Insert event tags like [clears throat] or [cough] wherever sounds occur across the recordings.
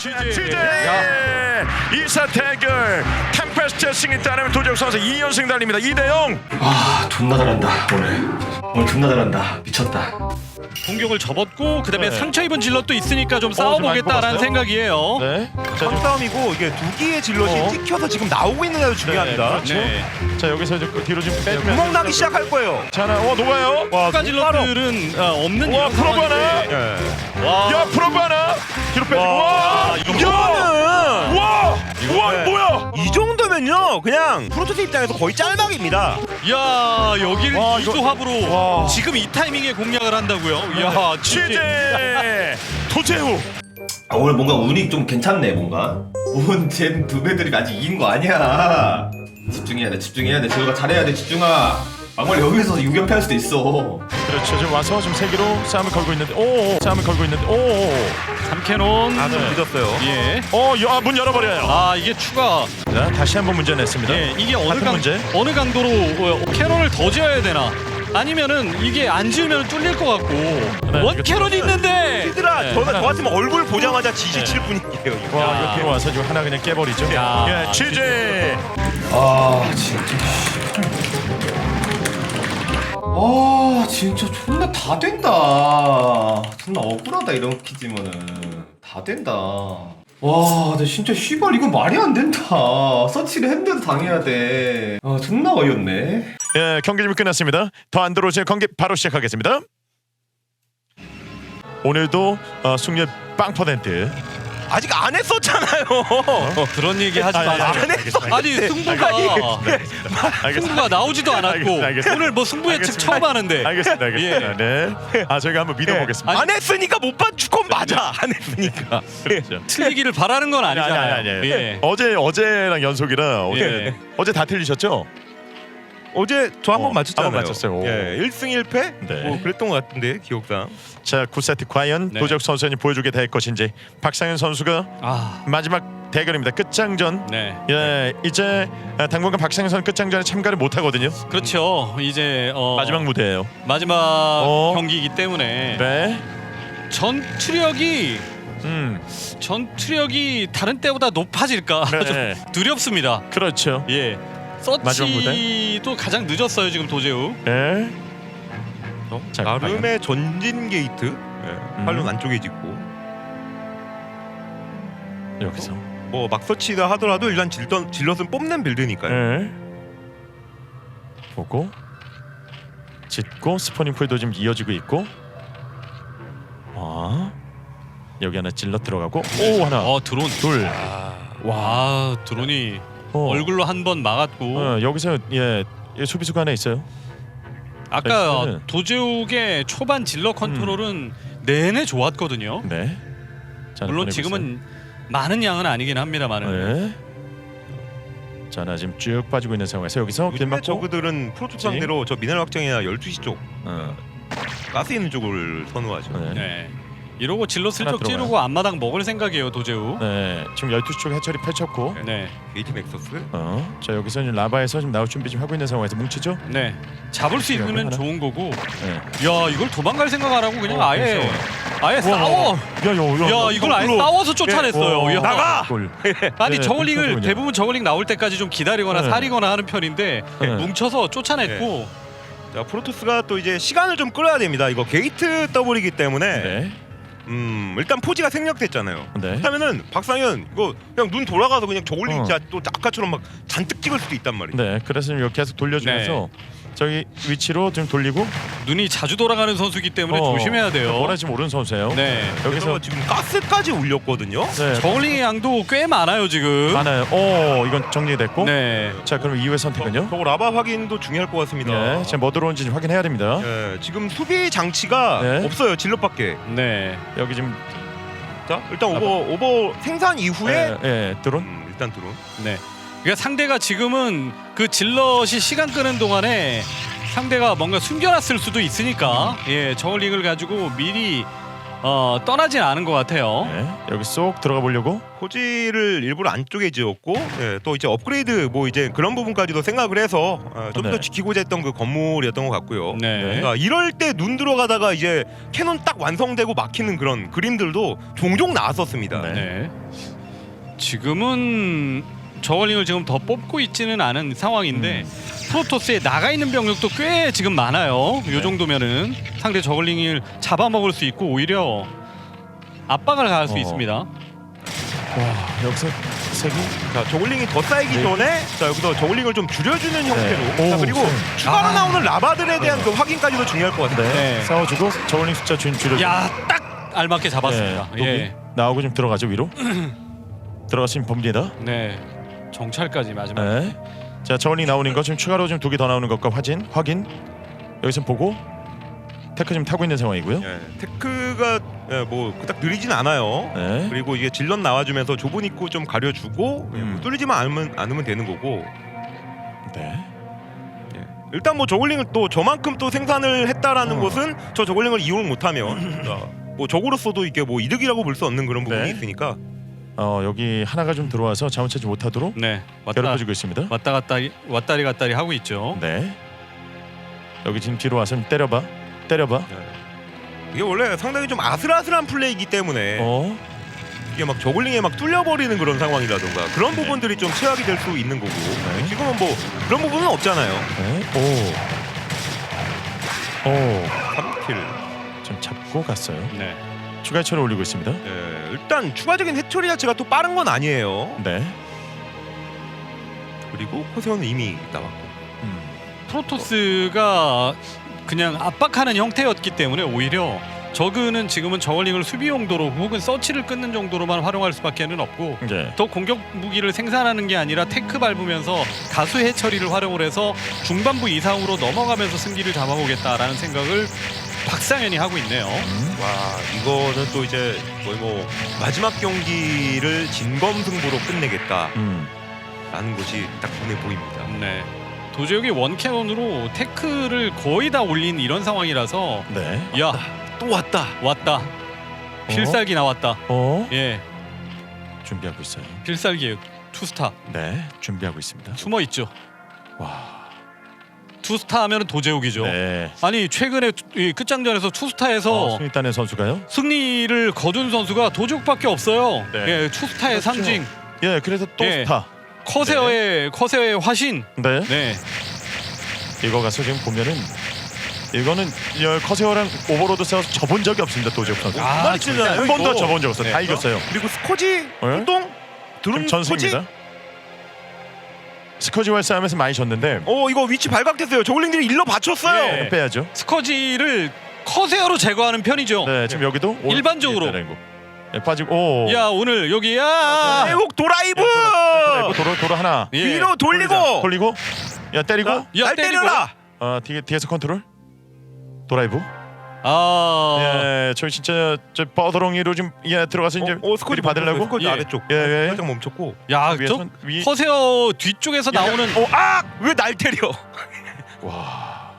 취재. 취재 야. 2사 대결 탕 페스트 승리 따르면 도적 선수 2연승 달립니다 2대 0 아 존나 잘한다 오늘 오늘 존나 잘한다 미쳤다 공격을 접었고 그다음에 네. 상처 입은 질럿도 있으니까 좀좀 많이 싸워보겠다라는? 생각이에요. 네. 자, 좀- 깜싸움이고 이게 두 개의 질럿이 어. 찍혀서 지금 나오고 있는 게 중요합니다. 그렇죠. 네. 자 여기서 이제 그 뒤로 좀 빼주면 구멍 나기 시작할 거예요. 자 하나 어 녹아요 와 추가 질럿들은 어, 없는 와, 이런 프로바나. 상황인데. 예. 와. 야 프로바나 뒤로 빼주고 와, 와 이거 야! 이거는 와! 와 네. 뭐야 이 정도면요 그냥 프로토스 입장에서 거의 짤막입니다. 야 여기를 와, 이거- 이조합으로 와. 지금 이 타이밍에 공략을 한다고요? 야 취재 도재우 아 오늘 뭔가 운이 좀 괜찮네 뭔가 온젠 두 배들이 아직 이긴 거 아니야 집중해야 돼 집중해야 돼 재호가 잘해야 돼 집중아 막말 여기서 유격패 할 수도 있어 그렇죠 지금 와서 지금 세기로 싸움을 걸고 있는데 오 싸움을 걸고 있는데 오오 삼캐논 아좀 네. 늦었어요. 예. 어문 열어버려요 아 이게 추가 자 다시 한번 문제 냈습니다 예 이게 어느 같은 강 문제. 어느 강도로 어, 캐논을 더 지어야 되나 아니면은 이게 안 지으면 뚫릴 것 같고 원 이거 캐논이 있는데 네, 저는 하나. 저 같으면 얼굴 보자마자 지지 네. 칠 뿐이에요. 이거. 와 야. 이거 들어와서 지금 하나 그냥 깨버리죠 야. 예 취재 아 진짜 아 진짜 존나 다 된다 존나 억울하다 이런 키지면은 다 된다 와, 나 진짜 씨발 이건 말이 안 된다. 서치를 했는데도 당해야 돼. 아, 존나 어이없네. 예 경기 좀 끝났습니다 더 안 들어오시는 경기 바로 시작하겠습니다 오늘도 어, 승률 빵 퍼센트 아직 안 했었잖아요. 그런 얘기 하지 아, 마세요. 아, 안 했어. 아니 승부가 알겠습니다 승부가 나오지도 않았고 알겠- 알겠습니다. 오늘 뭐 승부 예측 알겠습니다. 처음 하는데 알겠습니다 알겠습니다 네 아 저희가 한번 믿어보겠습니다 예. 안 했으니까 못 봐주건 맞아. 안 했으니까. 그렇죠. 틀리기를 바라는 건 아니 아니잖아요. 아니 아니 예. 어제 어제랑 연속이라 어제 예. 어제 다 틀리셨죠? 어제 저한 어, 번 맞췄잖아요. 한번 맞췄어요. 오. 예, 1승 1패? 네. 뭐 그랬던 것 같은데 기억상. 자 9세트 과연 네. 도적 선수님 보여주게 될 것인지 박상현 선수가 아, 마지막 대결입니다 끝장전 네. 예 이제 아, 당분간 박상현 선수 끝장전에 참가를 못 하거든요 그렇죠. 이제 어, 마지막 무대예요 마지막 어. 경기이기 때문에 네 전투력이 음, 전투력이 다른 때보다 높아질까 네. [laughs] 좀 두렵습니다. 그렇죠 예. 마지막 무대? 서치도 가장 늦었어요 지금 도재우. 네 어? 자, 나름의 전진 게이트. 예, 팔론 안쪽에 짓고. 여기서 뭐 막서치다 하더라도 일단 질던, 질럿은 뽑는 빌드니까요. 네 보고 짓고 스포닝 풀도 지금 이어지고 있고 아 여기 하나 찔러 들어가고 오 하나 어 드론. 둘와 드론이 어. 얼굴로 한 번 막았고 어, 여기서 예, 예 수비수가 하나 있어요. 아까 나이스는. 도재욱의 초반 질러 컨트롤은 내내 좋았거든요. 네. 자, 물론 보내고 지금은 많은 양은 아니긴 합니다만은. 있어요. 네. 자, 나 지금 쭉 빠지고 있는 상황에서 여기서 길 요즘에 맞고 저그들은 프로토스 상대로 저 미네랄 확장이나 12시 쪽 어, 가스 있는 쪽을 선호하죠. 네. 네. 이러고 질러 슬쩍 들어가요. 찌르고 앞마당 먹을 생각이에요 도재욱. 네. 지금 12시 쪽 해처리 펼쳤고 네. 게이트 넥서스. 어. 자, 여기서 지금 라바에서 지금 나올 준비 좀 하고 있는 상황에서 뭉치죠? 네. 잡을 수 있으면 하나? 좋은 거고. 네. 야 이걸 도망갈 생각 안 하고 그냥 어, 아예. 아예 싸워. 야, 야, 야. 야 이걸 아예. 싸워서 쫓아냈어요. 어, 야. 나가! 골. 아니 네, 저글링을 대부분 저글링 나올 때까지 좀 기다리거나 네. 사리거나 하는 편인데 네. 뭉쳐서 쫓아냈고 자 프로토스가 또 이제 시간을 좀 끌어야 됩니다. 이거 게이트 더블이기 때문에 네. 음 일단 포지가 생략됐잖아요. 네. 그렇다면은 박상현 이거 그냥 눈 돌아가서 그냥 저글링 어. 진짜 또 아까처럼 막 잔뜩 찍을 수도 있단 말이에요. 네. 그래서 지금 이렇게 계속 돌려주면서 저기 위치로 지금 돌리고 눈이 자주 돌아가는 선수이기 때문에 어, 조심해야 돼요. 뭐라 지금 오른 선수예요. 네. 여기서 여기서 지금 가스까지 올렸거든요. 네. 저글링의 양도 꽤 많아요 지금. 많아요. 오, 이건 정리됐고. 네. 자, 그럼 이후의 선택은요? 저거 라바 확인도 중요할 것 같습니다. 네, 지금 뭐 들어온지 좀 확인해야 됩니다. 예, 지금 수비 장치가 네. 없어요. 질럿밖에. 네. 어, 여기 지금 자 일단 오버 오버 생산 이후에 예, 예, 드론. 음, 일단 드론. 네. 그러니까 상대가 지금은 그 질럿이 시간 끄는 동안에 상대가 뭔가 숨겨놨을 수도 있으니까 예 저글링을 가지고 미리 어, 떠나진 않은 것 같아요. 네, 여기 쏙 들어가 보려고. 호지를 일부러 안쪽에 지었고 예, 또 이제 업그레이드 뭐 이제 그런 부분까지도 생각을 해서 어, 좀더 네. 지키고자 했던 그 건물이었던 것 같고요. 네. 그러니까 이럴 때 눈 들어가다가 이제 캐논 딱 완성되고 막히는 그런 그림들도 종종 나왔었습니다. 네. 네. 지금은 저걸링을 지금 더 뽑고 있지는 않은 상황인데 프로토스에 나가 있는 병력도 꽤 지금 많아요. 이 네. 정도면은 상대 저걸링을 잡아먹을 수 있고 오히려 압박을 가할 수 어. 있습니다. 와, 여기서 세기. 자, 저글링이 더 쌓이기 네. 전에 자 여기서 저글링을 좀 줄여주는 형태로 오, 자, 그리고 네. 추가로 아. 나오는 라바들에 대한 그 확인까지도 중요할 것 같아요. 네. 네. 싸워주고 저울링 숫자 줄 줄여. 야, 딱 알맞게 잡았습니다. 네, 예. 나오고 좀 들어가죠 위로. [clears throat] 들어가시면 봅니다. 네. 정찰까지 마지막. 네. 자 저울링 나오는 거 지금 추가로 좀두개 더 나오는 것과 확인 확인. 여기서 보고 테크 지금 타고 있는 상황이고요. 예, 테크가 예, 뭐 그닥 느리진 않아요. 네. 그리고 이게 질럿 나와주면서 좁은 입구 좀 가려주고 예, 음. 뭐 뚫리지만 않으면, 않으면 되는 거고 네. 예. 일단 뭐 저글링을 또 저만큼 또 생산을 했다라는 어. 것은 저 저글링을 이용을 못하면 자, [laughs] 뭐 적으로서도 이게 뭐 이득이라고 볼 수 없는 그런 부분이 네. 있으니까 어 여기 하나가 좀 들어와서 자원 차지 못하도록 네. 왔다 괴롭혀주고 있습니다. 왔다 갔다 왔다리 갔다리 하고 있죠. 네. 여기 지금 뒤로 와서 좀 때려봐. 때려봐. 이게 원래 상당히 좀 아슬아슬한 플레이이기 때문에 어. 이게 막 저글링에 막 뚫려버리는 그런 상황이라던가 그런 네. 부분들이 좀 최악이 될 수 있는 거고 네. 지금은 뭐 그런 부분은 없잖아요. 네. 오. 오. 3킬. 좀 잡고 갔어요. 네. 추가 처리 올리고 있습니다. 예, 일단 추가적인 해처리 자체가 또 빠른 건 아니에요. 네. 그리고 코세오는 이미 나왔고. 음. 프로토스가 그냥 압박하는 형태였기 때문에 오히려 저그는 지금은 저걸링을 수비 용도로 혹은 서치를 끊는 정도로만 활용할 수밖에는 없고 이제 더 공격 무기를 생산하는 게 아니라 테크 밟으면서 다수 해처리를 활용을 해서 중반부 이상으로 넘어가면서 승기를 잡아보겠다라는 생각을 박상현이 하고 있네요. 음. 와 이거는 또 이제 거의 뭐 마지막 경기를 진검승부로 끝내겠다라는 음. 것이 딱 눈에 보입니다. 네. 도저히 원캐논으로 테크를 거의 다 올린 이런 상황이라서 네. 야 또 왔다. 왔다 필살기 나왔다 어? 예 준비하고 있어요. 필살기 투스타 네. 준비하고 있습니다. 숨어 있죠 와. 투스타 하면 도제욱이죠 네. 아니 최근에 투- 이 끝장전에서 투스타에서 어, 승리 따낸 선수가요? 승리를 거둔 선수가 도제욱밖에 없어요 네. 예 투스타의 그렇죠. 상징 예, 그래서 또 예. 스타. 커세어의 커세어의 화신 네. 네 이거 가서 지금 보면은 이거는 여- 커세어랑 오버로드 싸워서 져본 적이 없습니다. 도지혁 선수. 아, 한 번도. 져본 적 없어요. 다 네. 이겼어요. 그리고 스코지 활동 지금 드론 전승입니다. 스커지와의 싸움에서 많이 졌는데 어 이거 위치 발각됐어요. 저글링들이 일로 받쳤어요. 예. 빼야죠. 스커지를 커세어로 제거하는 편이죠 네, 지금 여기도 올- 일반적으로. 거. 네, 빠지고 오. 야 오늘 여기 야 회복 도라이브 돌아이고 돌아 돌아 하나. 예. 위로 돌리고 돌리고 야 때리고 자, 야, 날 때리고. 때려라. 어 뒤에 뒤에서 컨트롤. 도라이브. 아 예, 저희 진짜 저 뻐더렁이로 좀 예, 들어가서 이제 어, 어 미리 받으려고. 스코지 예. 아래쪽 예, 예. 살짝 멈췄고 야, 위에 저 손- 위. 커세어 뒤쪽에서 나오는 어, 아! 왜 날 때려? [laughs] 와.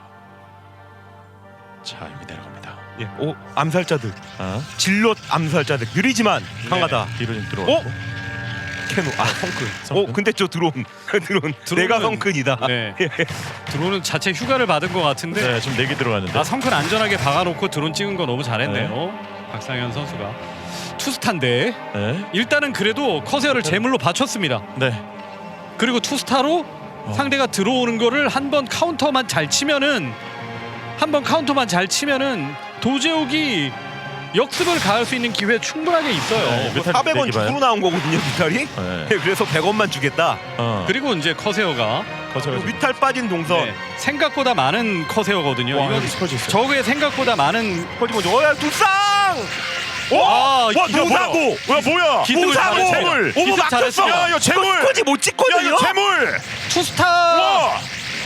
자, 여기 내려갑니다. 예. 오, 암살자들. 아, 질럿 암살자들. 느리지만 강하다. 뒤로 좀 들어왔고. 캐노. 아, 성큰. 성큰. 어, 근데 저 드론. 드론. 드론은- 내가 성큰이다. 네. 드론은 자체 휴가를 받은 것 같은데 네, 지금 네개 들어갔는데. 아 성큰 안전하게 박아놓고 드론 찍은 거 너무 잘했네요. 박상현 선수가 투스타인데 네. 일단은 그래도 커세어를 제물로 받쳤습니다. 네. 그리고 투스타로 상대가 들어오는 거를 한 번 카운터만 잘 치면은 한 번 카운터만 잘 치면은 도제욱이 역습을 가할 수 있는 기회 충분하게 있어요. 네. 뭐 뮤탈 400원 내기 봐요. 주고 나온 거거든요, 뮤탈이. 네. 그래서 100원만 주겠다. 어. 그리고 이제 커세어가 거쳐가 그리고 뮤탈 빠진 동선. 네, 생각보다 많은 커세어거든요. 와, 이건 여기 스커지 있어요. 저그의 생각보다 많은 스코지 먼저. 어, 야, 두쌍! 아, 와, 기습 노사고. 야, 뭐야? 기습을. 잘했어요. 재물. 오버 기습 막혔어. 잘했어요. 야, 이거 재물. 스코지 못 야, 찍거든요. 이거 재물. 투스타 와!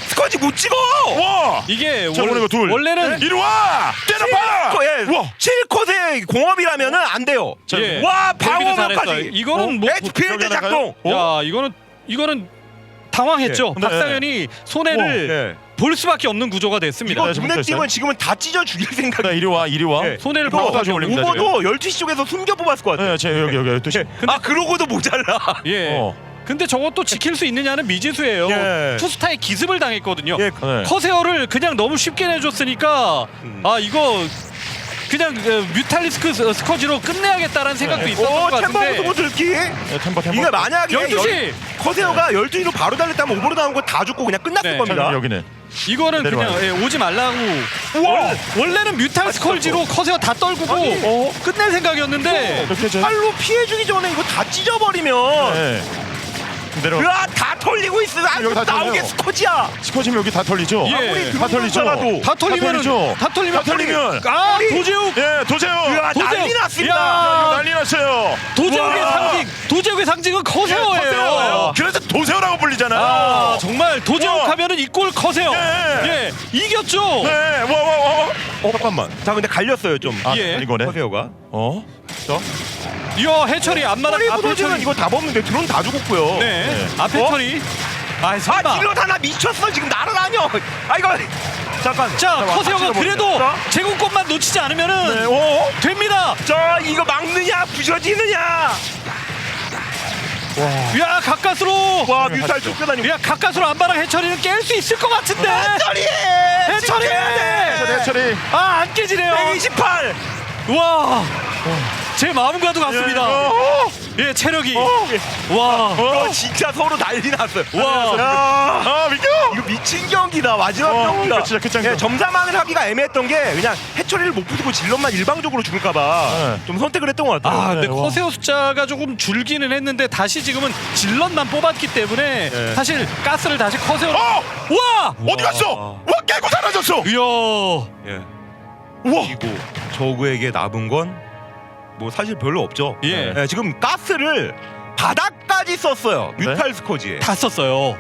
스코지 못 찍어. 와! 이게 자, 거 둘. 원래는 이리 와! 때려봐! 거, 예. 와! 7컷의 공업이라면은 안 돼요. 자, 예. 와, 잘했어요. 방어력까지. 이거는 뭐 에스필드 나가요? 작동. 어? 야 이거는 이거는 당황했죠. 예. 박상현이 손해를 예. 볼 수밖에 없는 구조가 됐습니다. 이거 네, 눈에. 띄면 지금은 다 찢어 죽일 생각. 나 이리 와 이리 와. 네. 손해를 볼 수밖에 올립니다. 오버도 12시 쪽에서 숨겨 뽑았을 것 같아. 네, 제 여기 여기 12시. 아 그러고도 모자라. 예. 어. 근데 저것도 지킬 수 있느냐는 미지수예요. 예. 투스타의 기습을 당했거든요. 예. 네. 커세어를 그냥 너무 쉽게 내줬으니까 음. 아 이거 그냥 그 뮤탈리스크 스- 스커지로 끝내야겠다는 생각도 있었던 오것 템버부터 같은데 못 들기. 네, 템버 템버. 이게 만약에 12시! 열- 커세어가 12시로 바로 달렸다면 오버로 나온 거 다 죽고 그냥 끝났을 네. 겁니다. 자, 여기는 이거는 그냥 내려와요. 예, 오지 말라고 우와! 원- 원래 는 뮤탈 스컬지로 커세어 다 떨구고 아니. 어, 끝낼 생각이었는데 이렇게 저 팔로 피해 주기 전에 이거 다 찢어버리면 네. 내려. 으아 다 털리고 있어. 아, 여기 다 나오게 털려요. 스코지야. 스코지면 여기 다 털리죠. 예. 다 털리죠. 다 털리면 털리죠. 다 털리면 다 털리면. 아 도제욱 예, 도세요. 으아 도저히- 난리 났습니다. 야. 난리 났어요. 도제욱의 우와. 상징 도제욱의 상징은 커세어예요. 커세어예요. 그래서 도세요라고 불리잖아요. 아 정말 도제욱 우와. 하면은 이 골 커세어. 예. 예 이겼죠. 네, 와, 와, 와. 어 잠깐만. 자 근데 갈렸어요 좀. 아, 예. 이거네. 커세어가. 어? 저? 이야 해철이 앞마당 허리 앞에 부서지면 철이 이거 다 먹는데 드론 다 죽었고요. 네, 네. 앞에 어? 철이 아아 설마 딜러 하나 미쳤어 지금 날아다녀. 아 이거 잠깐. 자 커세어가 찔러버린다. 그래도 자. 제공권만 놓치지 않으면은 네, 오. 됩니다. 저 이거 막느냐 부셔지느냐. 야 가까스로 와 뮤탈 쫓겨다니고. 야 가까스로 안바랑 해철이는 깰 수 있을 것 같은데 처리. 해철이 네, 처리. 아안 깨지네요 128. 와 제 마음과도 같습니다 어. 예 체력이 어. 와어 진짜 서로 난리 났어요. 와. 야. 아, 미겨. 이거 미친 경기다 마지막 어, 경기다. 이거 진짜 끝장이다. 예, 점사망을 하기가 애매했던 게 그냥 해처리를 못 부수고 질럿만 일방적으로 죽을까봐 네. 좀 선택을 했던 것 같아요. 아, 근데 네, 와. 커세어 숫자가 조금 줄기는 했는데 다시 지금은 질럿만 뽑았기 때문에 네. 사실 가스를 다시 커세어로 어! 와! 어디 갔어? 와, 깨고 사라졌어. 이야 예. 그리고 저그에게 남은 건 뭐 사실 별로 없죠. 예. 예, 지금 가스를 바닥까지 썼어요. 네? 뮤탈 스코지에. 다 썼어요.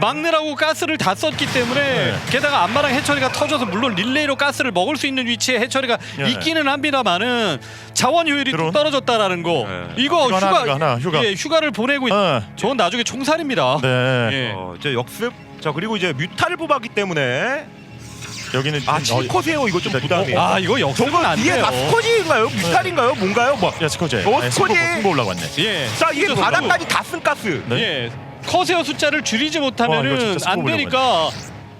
막느라고 가스를 다 썼기 때문에 네. 게다가 안마랑 해처리가 터져서 물론 릴레이로 가스를 먹을 수 있는 위치에 해처리가 예. 있기는 합니다만은 자원 효율이 좀 드론? 떨어졌다라는 거 네. 이거 하나, 휴가 이거 하나, 휴가. 예, 휴가를 보내고 있... 어. 저건 나중에 총살입니다. 네. 예. 어, 이제 역습. 자 그리고 이제 뮤탈을 뽑았기 때문에 여기는 아 지금, 어, 칠커세요 이거 좀 부담이에요. 아 이거 역습은 저거 안 이게 돼요. 다 스코지인가요? 뮤탈인가요? 뭔가요? 뭐. 야, 스코지. 어, 네, 스코지. 승부, 올라갔네. 예. 자 이게 진짜 바닥까지 다 쓴 가스. 네. 예. 커세어 숫자를 줄이지 와, 이거 못하면은 진짜 안 스코어 되니까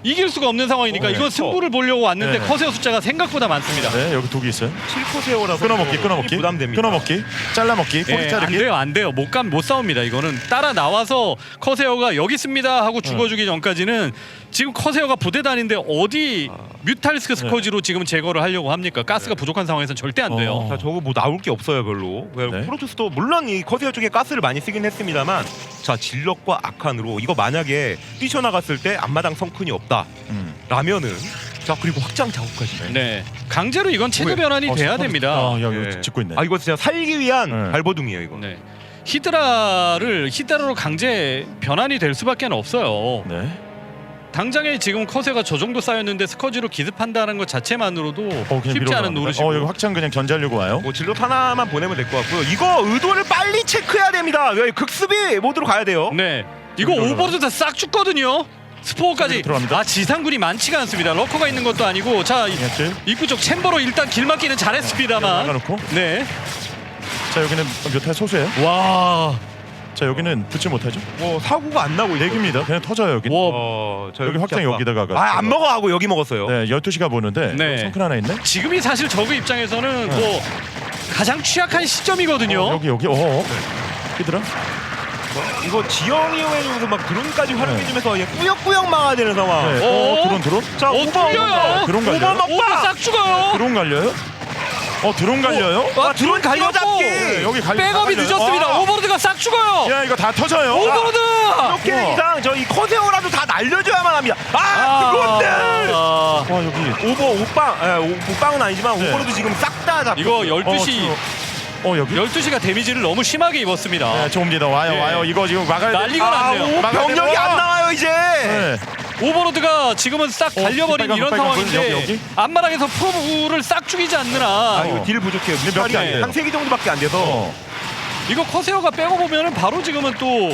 이길 수가 없는 상황이니까 어, 이건 네. 승부를 보려고 왔는데 네. 커세어 숫자가 생각보다 많습니다. 네, 여기 독이 있어요. 칠커세요라서 끊어먹기, 끊어먹기. 부담됩니다. 끊어먹기. 잘라먹기. 꼬리 예, 안 자르기. 돼요, 안 돼요. 못 감, 못 싸웁니다. 이거는 따라 나와서 커세어가 여기 있습니다 하고 죽어주기 전까지는 지금 커세어가 부대 다니는데 어디 뮤탈스크 스커지로 지금 제거를 하려고 합니까? 가스가 부족한 상황에선 절대 안 돼요. 어. 자 저거 뭐 나올 게 없어요 별로. 네. 프로토스도 물론 이 커세어 쪽에 가스를 많이 쓰긴 했습니다만 자 질럿과 아칸으로 이거 만약에 뛰쳐나갔을 때 앞마당 성큰이 음. 없다 라면은 자 그리고 확장 작업까지. 네, 강제로 이건 체제 변환이 어, 돼야. 됩니다. 아, 야, 예. 이거 짓고 있네. 아 이거 진짜 살기 위한 네. 발버둥이에요 이거. 네. 히드라를 히드라로 강제 변환이 될 수밖에 없어요. 네. 당장에 지금 커세가 저 정도 쌓였는데 스커지로 기습한다는 것 자체만으로도 어, 그냥 쉽지 밀어 않은 나갑니다. 노릇이고. 어, 여기 확장 그냥 견제하려고 와요. 뭐 질럿 하나만 보내면 될 것 같고요. 이거 의도를 빨리 체크해야 됩니다. 여기 극수비 모드로 가야 돼요. 네. 이거. 오버로드 다싹 죽거든요. 스포어까지. 들어갑니다. 아 지상군이 많지가 않습니다. 러커가 있는 것도 아니고 자 이-. 입구 쪽 챔버로 일단 길 막기는 잘했습니다만. 나가놓고. 네. 자, 여기는 몇회 소수예요. 와. 자, 여기는 붙지 못하죠. 뭐 사고가 안 나고 있어요. 내깁니다. 그냥 터져요, 여기. 와. 어, 저 여기 확장. 여기다가 가- 아, 안 먹어 하고 여기 먹었어요. 네, 12시가 보는데 네. 성큰 하나 있네. 지금이 사실 저그 입장에서는 뭐 가장 취약한 시점이거든요. 어, 여기 여기. 어. 히드라. 이거 지영이 형해주면서 막 드론까지 활용해 주면서 얘 꾸역꾸역 막아야 되는 상황. 네. 어? 어, 드론 드론. 자, 어, 오버, 뚫려요. 오버. 드론 갈려요? 오버 오버. 싹 죽어요. 드론 갈려요? 어, 드론 갈려요? 아, 드론 갈렸고 잡기. 네, 여기 갈려. 백업이 갈려요. 늦었습니다. 아. 오버로드가 싹 죽어요. 야, 이거 다 터져요. 오버로드. 이렇게 우와. 이상 저이 커세어라도 다 날려줘야만 합니다. 아, 드론들! 아, 와, 여기. 오버 오빵, 에, 오, 오빵은 아니지만 네. 오버로도 지금 싹 다 잡고. 이거 어, 12시 지금- 어, 여기. 12시가 데미지를 너무 심하게 입었습니다. 네, 좁니다. 와요, 네. 와요. 이거 지금 막아야 돼. 난리가 아, 났네요. 오, 막아야 병력이 돼요. 안 나와요 이제. 네. 오버로드가 지금은 싹 어, 달려버린 빨간 이런 거, 빨간 거, 상황인데 여기, 여기? 앞마당에서 프로브를 싹 죽이지 않느라 아, 어. 이거 딜 부족해요. 근데 몇개 안 뮤탈이 돼요. 한세 개 정도밖에 안 돼서. 어. 이거 커세어가 빼고 보면은 바로 지금은 또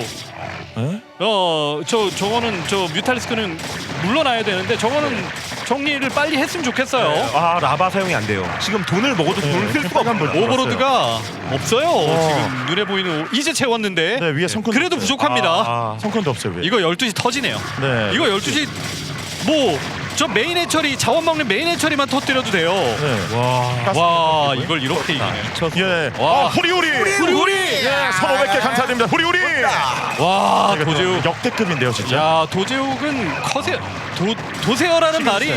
에? 어 저 저거는 저 뮤탈리스크는 물러나야 되는데 저거는 정리를 빨리 했으면 좋겠어요. 아 라바 사용이 안 돼요. 지금 돈을 먹어도 네, 돈을 쓸 수가 없어요. 불. 오버로드가 없어요. 어. 지금 눈에 보이는 오- 이제 채웠는데 네 위에 성큰 그래도 부족합니다. 아, 성큰도 없어요 위에. 이거 12시 터지네요. 네. 이거 12시 뭐 저 메인 해처리 자원 먹는 메인 해처리만 터뜨려도 돼요. 네. 와. 와. 이걸 이렇게 이기네. 예. 와. 어, 후리우리. 우리 우리 예. 1,500개 감사드립니다. 후리우리. 와 도제욱 역대급인데요 진짜. 야 도제욱은 커세 도 도세어라는 말이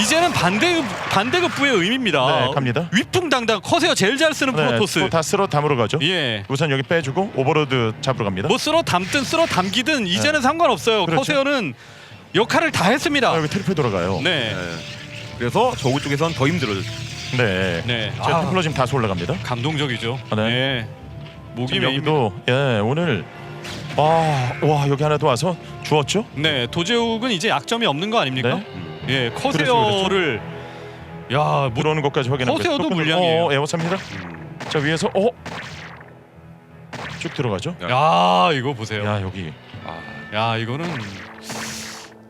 이제는 반대 반대급부의 의미입니다. 네, 갑니다. 위풍당당 커세어 제일 잘 쓰는 네, 프로토스. 또다 쓸어 담으러 가죠. 예. 우선 여기 빼주고 오버로드 잡으러 갑니다. 뭐 쓸어 담든 쓸어 담기든 이제는 상관없어요. 그렇죠. 커세어는 역할을 다 했습니다. 아, 여기 트리플 돌아가요. 네. 네. 그래서 저우 쪽에선 더 힘들어졌죠. 네. 네. 자, 아, 템플러 지금 다시 올라갑니다. 감동적이죠. 아, 네. 네. 목이 지금 메입니다. 여기도 예 오늘 아, 와 여기 하나 더 와서 주웠죠? 네, 도제욱은 이제 약점이 없는 거 아닙니까? 네. 음. 예, 커세어를 야, 뭐, 들어오는 것까지 확인하고 커세어도 또 물량이에요. 어, 에어삽니다. 음. 자 위에서 어? 쭉 들어가죠? 야, 이거 보세요. 야, 야 여기 이거는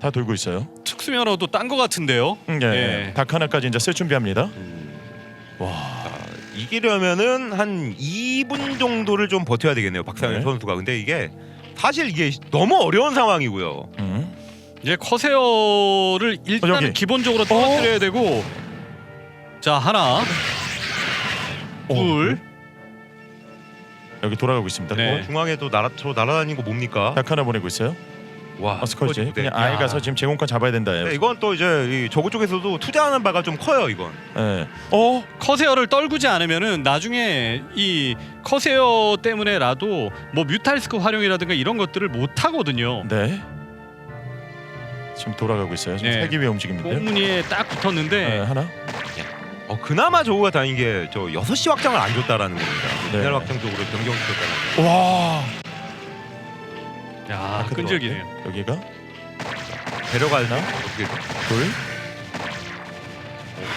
다 돌고 있어요. 특수면허도 딴 거 같은데요. 음, 예. 예. 닭 하나까지 이제 쓸 준비합니다. 와. 이기려면은 한 2분 정도를 좀 버텨야 되겠네요. 박상현 네. 선수가. 근데 이게 사실 이게 너무 어려운 상황이고요. 음. 이제 커세어를 일단 어, 은 여기. 기본적으로 떨어뜨려야 되고 자 하나 둘 여기 돌아가고 있습니다. 네. 어, 중앙에도 날아 저 날아다니는 거 뭡니까? 닭 하나 보내고 있어요. 와. 아, 스커지 스커지 그냥. 아예 야. 가서 지금 제공권 잡아야 된다. 네, 이건 또 이제 이 저구 쪽에서도 투자하는 바가 좀 커요. 이건. 예. 어? 커세어를 떨구지 않으면은 나중에 이 커세어 때문에라도 뭐 뮤탈스크 활용이라든가 이런 것들을 못 하거든요. 네. 지금 돌아가고 있어요. 지금 네. 세기 위에 움직임인데요. 꽁무니에 딱 붙었는데 네, 하나. 어 그나마 저우가 다행인 게 저 6시 확장을 안 줬다라는 겁니다. 네. 미네랄 확장 쪽으로 변경 시켰다는 와. 야 다크 끈질기네요. 여기가 거. 데려가나? 어떻게 둘.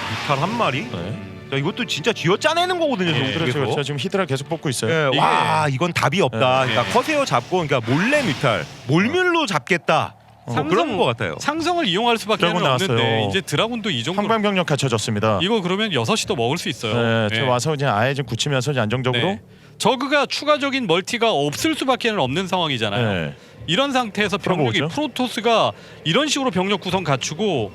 비탈 한 마리? 네. 자, 이것도 진짜 쥐어 짜내는 거거든요. 예. 그렇죠. 그렇죠. 지금 히드라 계속 뽑고 있어요. 예, 와 이건 답이 없다. 예. 그러니까 커세어 잡고 그러니까 몰래 뮤탈, 몰밀로 잡겠다. 뭐 그런 것 같아요. 상성을 이용할 수밖에 없는데 나왔어요. 이제 드라군도 이 정도 황방병력 갖춰졌습니다. 이거 그러면 6시도 먹을 수 있어요. 네, 네. 저 와서 이제 아예 좀 굳히면서 이제 안정적으로. 네. 저그가 추가적인 멀티가 없을 수밖에 없는 상황이잖아요. 네. 이런 상태에서 병력이 들어보죠. 프로토스가 이런 식으로 병력 구성 갖추고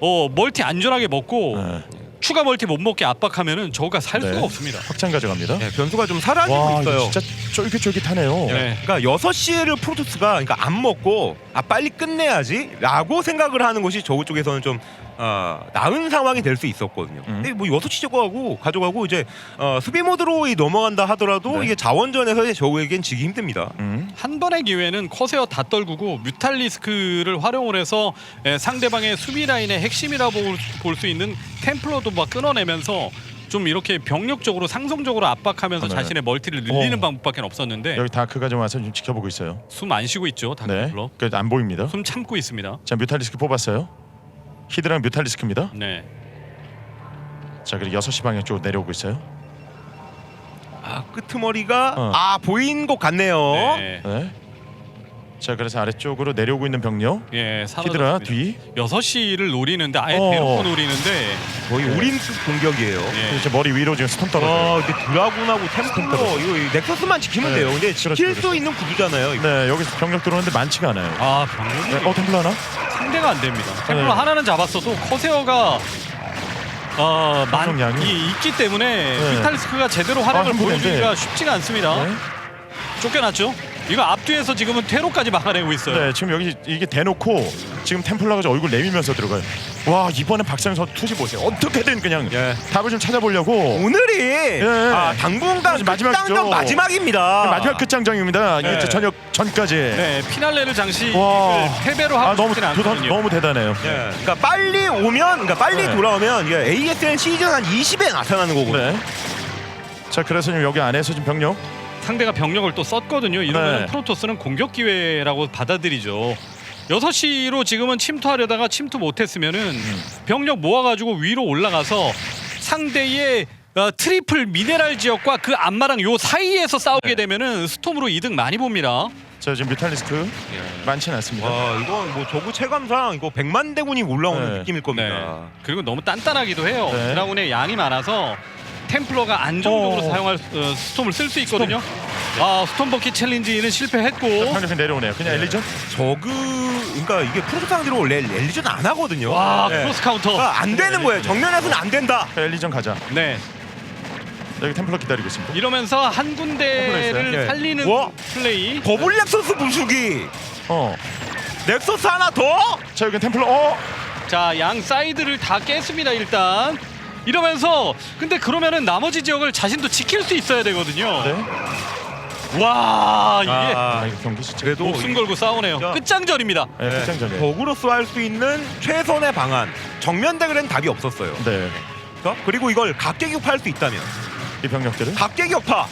어 멀티 안전하게 먹고 네. 추가 멀티 못 먹게 압박하면은 저가 살 네. 수가 없습니다. 확장 가져갑니다. 네, 변수가 좀 사라지고 와, 있어요. 이거 진짜 쫄깃쫄깃하네요. 네. 그러니까 6시에를 프로토스가 그러니까 안 먹고 아 빨리 끝내야지라고 생각을 하는 것이 저우 쪽에서는 좀 어, 나은 상황이 될 수 있었거든요. 음. 근데 뭐 6시 저거하고 가져가고 이제 어, 수비 모드로 이 넘어간다 하더라도 네. 이게 자원전에서 이제 저우에겐 지기 힘듭니다. 음. 한 번의 기회는 커세어 다 떨구고 뮤탈리스크를 활용을 해서 에, 상대방의 수비 라인의 핵심이라고 볼수 있는 템플러도 막 끊어내면서 좀 이렇게 병력적으로 상성적으로 압박하면서 네. 자신의 멀티를 늘리는 어. 방법밖에 없었는데 여기 다크가 좀 와서 좀 지켜보고 있어요. 숨 안 쉬고 있죠 네. 다크플러 그안 보입니다. 숨 참고 있습니다. 자, 뮤탈리스크 뽑았어요. 히드랑 뮤탈리스크입니다. 네. 자, 그리고 6시 방향 쪽으로 내려오고 있어요. 아 끄트머리가 어. 아 보인 것 같네요. 네. 네. 자, 그래서 아래쪽으로 내려오고 있는 병력. 예, 히드라. 뒤. 6시를 노리는데 아예 어. 대놓고 노리는데 거의 네. 올인수 공격이에요. 예. 이제 머리 위로 지금 스톰 떨어져요. 아, 근데 드라군하고 템플러 떨어져요. 이거 이 넥서스만 지키면 네. 돼요. 근데 지킬 그렇죠, 수 그렇죠. 있는 구두잖아요. 이거. 네, 여기서 병력 들어오는데 많지가 않아요. 아 병력이 네, 어, 템플러 하나? 상대가 안 됩니다. 템플러 네. 하나는 잡았어도 커세어가 어, 방송량이? 많이 있기 때문에 네. 비탈리스크가 제대로 활약을 아. 보여주기가 쉽지가 않습니다. 네. 쫓겨났죠? 이거 앞뒤에서 지금은 퇴로까지 막아내고 있어요. 네, 지금 여기 이게 대놓고 지금 템플러가 저 얼굴 내밀면서 들어가요. 와, 이번엔 박상현 선수 투지 보세요. 어떻게든 그냥 예. 답을 좀 찾아보려고 오늘이 아, 당분간 마지막이죠. 끝장전 마지막입니다. 마지막 끝장정입니다. 네. 이제 저녁 전까지. 네, 피날레를 장식 와. 패배로 아, 하고 너무 싶지는 도, 않거든요. 너무 대단해요. 예. 그러니까 빨리 오면, 그러니까 빨리 네. 돌아오면 이게 ASL 시즌 한 20에 나타나는 거거든요. 네. 자, 그래서 지금 여기 안에서 지금 병력 상대가 병력을 또 썼거든요. 이러면 네. 프로토스는 공격 기회라고 받아들이죠. 6시로 지금은 침투하려다가 침투 못했으면은 음. 병력 모아가지고 위로 올라가서 상대의 어, 트리플 미네랄 지역과 그 앞마랑 요 사이에서 싸우게 네. 되면은 스톰으로 이득 많이 봅니다. 자, 자 지금 뮤탈리스크 많지는 않습니다. 와 이거 뭐 저구 체감상 이거 100만 대군이 올라오는 네. 느낌일 네. 겁니다. 그리고 너무 단단하기도 해요. 네. 드라군의 양이 많아서 템플러가 안정적으로 어. 사용할 수- 어, 스톰을 쓸 수 있거든요. 아 스톰 버킷 챌린지는 실패했고 상대편 내려오네요. 그냥 엘리전. 저그 그러니까 이게 프로토 상대로 렐 엘리전 안 하거든요. 와 네. 크로스 카운터. 그러니까 안 되는 거예요. 정면에서는 안 된다. 자, 엘리전 가자. 네 여기 템플러 기다리고 있습니다. 이러면서 한 군데를? 네. 살리는 와. 플레이. 버블 넥서스 부수기. 어. 넥서스 하나 더. 자 여기 템플러. 어. 자, 양 사이드를 다 깼습니다, 일단. 이러면서 근데 그러면은 나머지 지역을 자신도 지킬 수 있어야 되거든요. 네. 와, 이게 아 아, 이거 경기 진짜. 그래도 목숨 걸고 싸우네요. 진짜. 끝장전입니다. 네, 끝장전이에요. 적으로서 할 수 있는 최선의 방안. 정면 대결엔 답이 없었어요. 네. 그러니까 그리고 이걸 각계격파할 수 있다면 이 병력들은 각계격파.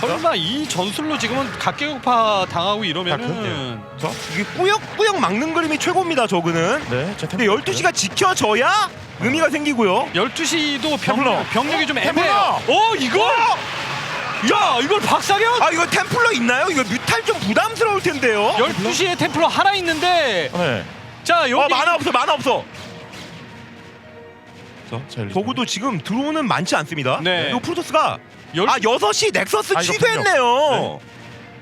설마 이 전술로 지금은 각계격파 당하고 이러면은 저. 이게 꾸역꾸역 막는 그림이 최고입니다. 저그는. 네. 자 근데 템플러. 12시가 지켜져야 의미가 생기고요. 12시도 템플러. 병력, 병력이 좀 템플러. 애매해요. 어, 이걸 야, 이걸 박상현 아 이거 템플러 있나요? 이거 뮤탈 좀 부담스러울 텐데요. 12시에 템플러 하나 있는데 네. 자, 여기 아 만화 없어 만화 없어. 자 엘리전. 적어도 지금 들어오는 많지 않습니다. 네. 그리고 프로토스가 열- 아 6시 넥서스 아, 이거 취소했네요.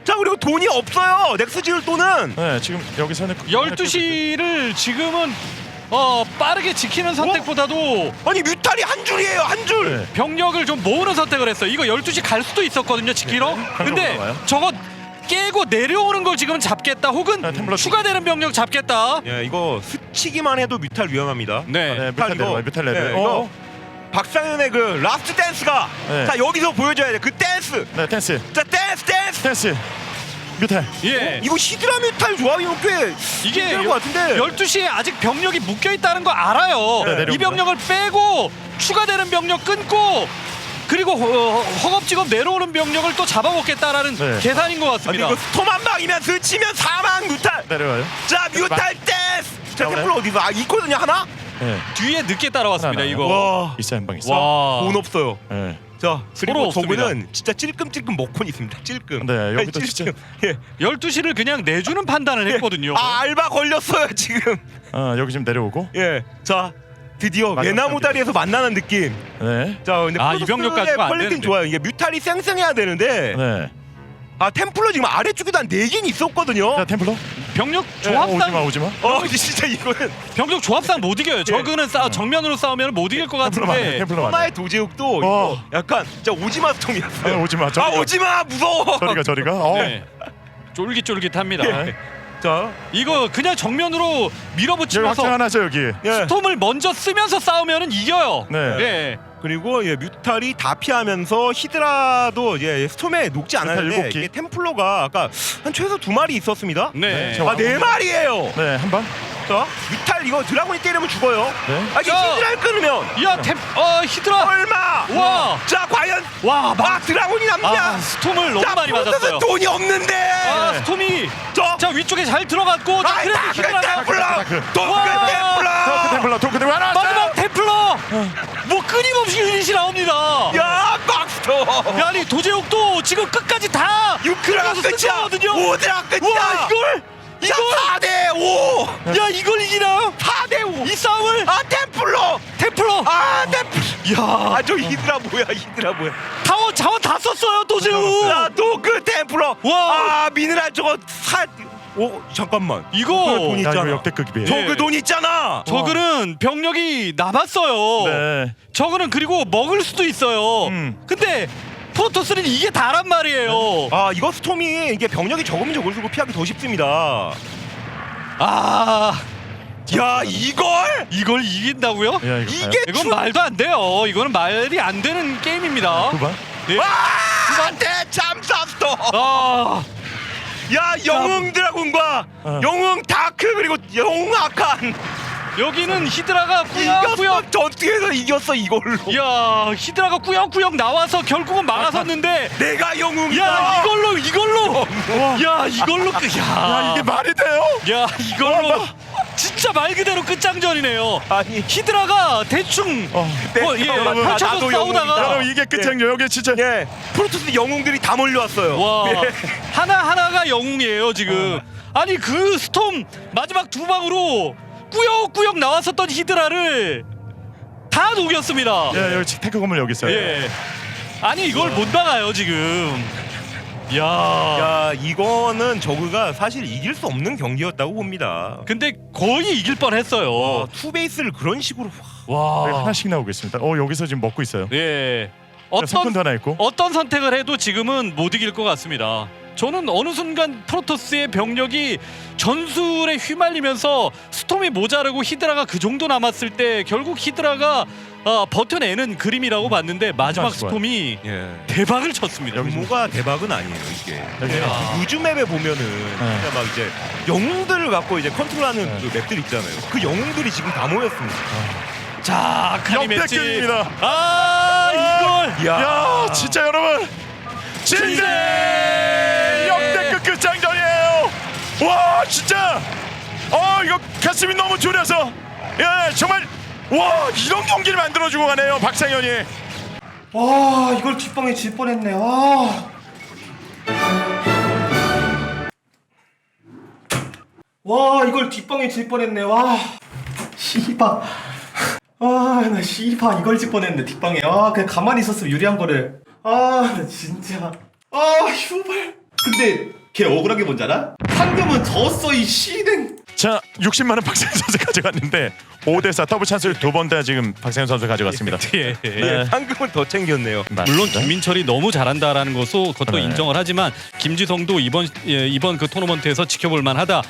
자 그리고 돈이 없어요. 넥스 지을 돈은. 네 지금 여기서는 12시를 지금은 어, 빠르게 지키는 선택보다도 아니 뮤탈이 한 줄이에요 한 줄. 네. 병력을 좀 모으는 선택을 했어요. 이거 12시 갈 수도 있었거든요, 지키러. 네, 근데. 저거 깨고 내려오는 걸 지금 잡겠다. 혹은 네, 템플러 추가되는 병력 잡겠다. 예 이거 스치기만 해도 뮤탈 위험합니다. 네. 네 뮤탈 이거- 레벨 뮤탈 레벨. 네, 어. 이거 박상현의 그 라스트 댄스가 네. 자 여기서 보여줘야 돼. 그 댄스. 네 댄스 자 댄스 댄스. 댄스 뮤탈. 예. 이거 히드라 뮤탈 조합이면 꽤 이게 힘들 것 같은데. 12시에 아직 병력이 묶여 있다는 거 알아요. 네, 내려옵니다. 이 병력을 빼고 추가되는 병력 끊고 그리고 허, 허겁지겁 내려오는 병력을 또 잡아먹겠다라는 네. 계산인 것 아니 같습니다. 이거 스톰 한 방이면 스치면 사망 뮤탈. 내려와요. 자 뮤탈 댄스. 자? 템플 어디서? 아 있거든요 하나. 네. 뒤에 늦게 따라왔습니다. 하나, 이거. 와. 있어 한방 있어. 와. 돈 없어요. 네. 자 그리고 없습니다. 저거는 진짜 찔끔찔끔 먹곤 있습니다. 찔끔. 네, 여기도 아니, 진짜- 예. 12시를 그냥 내주는 판단을 했거든요. 아 알바 걸렸어요 지금. 어 여기 지금 내려오고. 예. 자 드디어 마지막 외나무 경기. 다리에서 만나는 느낌. 네. 자 근데 아, 이 병력 가지고 안 퀄리티는 되는데. 좋아요. 이게 뮤탈이 쌩쌩해야 되는데 네. 아 템플러 지금 아래쪽에도 한 4개는 있었거든요. 자 템플러. 병력 네, 어, 오지마 조합상 오지마. 어 [laughs] 진짜 이거는 병력 조합상 못 이겨요. 저그는 싸 정면으로 싸우면 못 이길 것 템플러. 같은데. 템플러. 하나의 도제욱도 어. 이거 약간 진짜 오지마 아, 스톰이었어요. 오지마. 아 저리가. 오지마 무서워. 저리가 저리가. 어. 네. 쫄깃쫄깃합니다. 네. 자 이거 그냥 정면으로 여기 밀어붙이면서 확장 하나죠 여기. 예. 스톰을 먼저 쓰면서 싸우면은 이겨요. 네. 예. 그리고 예, 뮤탈이 다 피하면서 히드라도 예, 스톰에 녹지 않았는데 일곱 기. 이게 템플러가 아까 한 최소 두 마리 있었습니다. 네. 저- 아 네 마리예요. 네 한 방. 자 뮤탈 이거 드라곤이 때리면 죽어요. 네. 아 이게 자. 히드라를 끊으면 야, 템, 어, 히드라. 얼마? 와. 자 과연 와, 막. 아 드라곤이 남냐? 아, 스톰을 너무 자 많이 프로토스 맞았어요. 돈이 없는데. 아, 네. 스톰이 저 자 위쪽에 잘 들어갔고 자, 아이 그래도 다크 히드라가 템플러, 와. 토크 템플러. 템플러 토크 템플러 하나. 마지막 템플러 뭐 끊임없이 유닛이 나옵니다. 야 박스터. 야, 아니 도제욱도 지금 끝까지 다 유크라가 끊어서 쓴 끝이야. 거거든요. 오드라 끝이야. 와 이걸 이걸 4대 5. 야 이걸 이기나요? 4대 5. 이 싸움을 아 템플러. 템플러 아 템플러. 야 아저 히드라 뭐야 히드라 뭐야. 자원 자원 다 썼어요 도제욱. 야 도크 템플러. 와. 아 미네랄 저거 사. 오 잠깐만. 이거 돈이 야 있잖아. 이거 역대급이에요. 저- 저그 돈 있잖아. 저그는 병력이 남았어요. 네. 저그는 그리고 먹을 수도 있어요. 음. 근데 프로토스는 이게 다란 말이에요. 아 이거 스톰이 이게 병력이 적으면 적을수록 피하기 더 쉽습니다. 아 야 이걸 이걸 이긴다고요? 야 이거 이게 이건 주- 말도 안 돼요. 이거는 말이 안 되는 게임입니다. 두 방. 네. 아 대참사 스톰. 아 야 영웅 드라군과 어. 영웅 다크 그리고 영웅 아칸 여기는 히드라가 꾸역꾸역 전투에서 이겼어 이걸로. 야 히드라가 꾸역꾸역 나와서 결국은 막아섰는데 내가 영웅이다. 야 이걸로 이걸로 야 이걸로 그- 야 야, 이게 말이 돼요? 야 이걸로 진짜 말 그대로 끝장전이네요. 아니 히드라가 대충 어. 어, 예, 여러분, 펼쳐서 나도 싸우다가. 여러분 이게 끝장이죠. 여기 진짜 예, 프로토스 영웅들이 다 몰려왔어요. 와 예. 하나 하나가 영웅이에요 지금. 아니 그 스톰 마지막 두 방으로 꾸역꾸역 나왔었던 히드라를 다 녹였습니다. 예, 여기 테크 건물 여기 있어요. 예. 아니 이걸 못 나가요 지금. 야. 야 이거는 저그가 사실 이길 수 없는 경기였다고 봅니다. 근데 거의 이길 뻔했어요. 어, 투베이스를 그런 식으로 여기 와. 하나씩 나오고 있습니다. 어 여기서 지금 먹고 있어요. 예. 석군도 어떤 하나 있고. 어떤 선택을 해도 지금은 못 이길 것 같습니다. 저는 어느 순간 프로토스의 병력이 전술에 휘말리면서 스톰이 모자르고 히드라가 그 정도 남았을 때 결국 히드라가 어, 버텨내는 그림이라고 봤는데 마지막. 스톰이 예. 대박을 쳤습니다. 규모가 대박은 아니에요 이게. 야. 우주 맵에 보면은 진짜 막 이제 영웅들을 갖고 이제 컨트롤하는 네. 그 맵들 있잖아요. 그 영웅들이 지금 다 모였습니다. 자, 카니 매치. 역대급입니다. 아, 이걸 야, 야 진짜 여러분 진짜 와 진짜 어 이거 가슴이 너무 졸여서 예 정말 와 이런 경기를 만들어주고 가네요 박상현이. 와 이걸 뒷방에 질 뻔했네 와. 와 이걸 뒷방에 질 뻔했네 와. 씨바. 아나 씨바 이걸 질 뻔했네 뒷방에. 아 그냥 가만히 있었으면 유리한 거를. 아 나 진짜. 아 휴발. 근데 걔 억울하게 뭔지 알아? 상금은 졌어 이 씨댕. 자 60만 원 박상현 선수 가져갔는데 5대4 더블 찬스를 두 번 다 지금 박상현 선수 가져갔습니다. [laughs] 예. 네. 상금은 더 챙겼네요. 물론 맞습니다. 김민철이 너무 잘한다라는 것도 그것도 네. 인정을 하지만 김지성도 이번 예, 이번 그 토너먼트에서 지켜볼 만하다.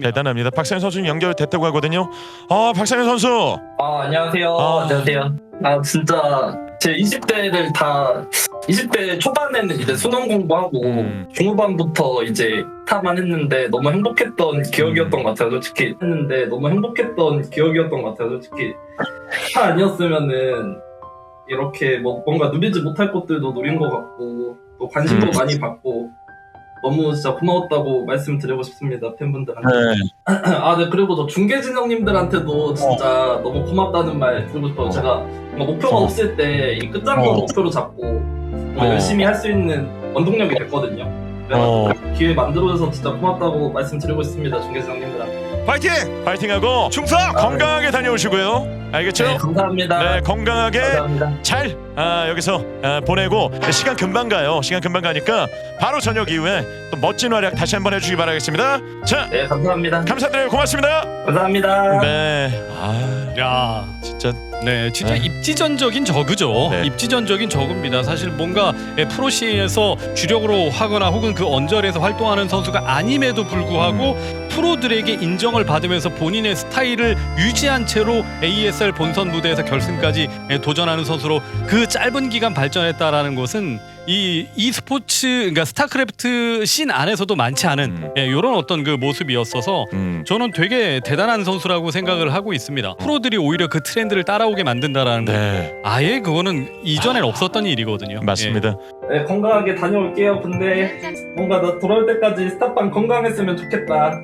대단합니다. 박상현 선수는 연결됐다고 하거든요. 아 박상현 선수. 아 안녕하세요. 아. 안녕하세요. 아 진짜 제 20대를 다 20대 초반에는 이제 수능 공부하고 음. 중후반부터 이제 타만 했는데 너무 행복했던 기억이었던 것 같아요. 솔직히 했는데 너무 행복했던 기억이었던 것 같아요. 솔직히 타 아니었으면은 이렇게 뭐 뭔가 누리지 못할 것들도 누린 것 같고 또 관심도 음. 많이 받고 너무 진짜 고마웠다고 말씀드리고 싶습니다 팬분들한테. [clears throat] 아, 네, 그리고 저 중계진 형님들한테도 진짜 너무 고맙다는 말 드리고 싶어요. 제가 뭔가 목표가 어. 없을 때 이 끝장을 어. 목표로 잡고 어. 열심히 할 수 있는 원동력이 됐거든요. 어. 그래서 기회 만들어줘서 진짜 고맙다고 말씀드리고 있습니다, 중계진 형님들한테. 파이팅! 파이팅하고 충성! 건강하게 다녀오시고요. 알겠죠? 네, 감사합니다. 네, 건강하게 감사합니다. 잘 아, 여기서 아, 보내고 시간 금방 가요. 시간 금방 가니까 바로 저녁 이후에 또 멋진 활약 다시 한번 해주시기 바라겠습니다. 자, 네, 감사합니다. 감사드려요. 고맙습니다. 감사합니다. 네, 아 야, 진짜 네, 진짜 네. 입지전적인 저그죠. 네. 입지전적인 저그입니다. 사실 뭔가 예, 프로시에서 주력으로 하거나 혹은 그 언저리에서 활동하는 선수가 아님에도 불구하고 프로들에게 인정을 받으면서 본인의 스타일을 유지한 채로 ASL 본선 무대에서 결승까지 예, 도전하는 선수로 그 짧은 기간 발전했다라는 것은 이, 이 스포츠, 그러니까 스타크래프트 씬 안에서도 많지 않은 음. 예, 이런 어떤 그 모습이었어서 음, 저는 되게 대단한 선수라고 생각을 하고 있습니다. 프로들이 오히려 그 트렌드를 따라오게 만든다라는 거. 네, 아예 그거는 이전엔 없었던 일이거든요. 맞습니다. 네, 건강하게 다녀올게요. 근데 뭔가 나 돌아올 때까지 스타빵 건강했으면 좋겠다.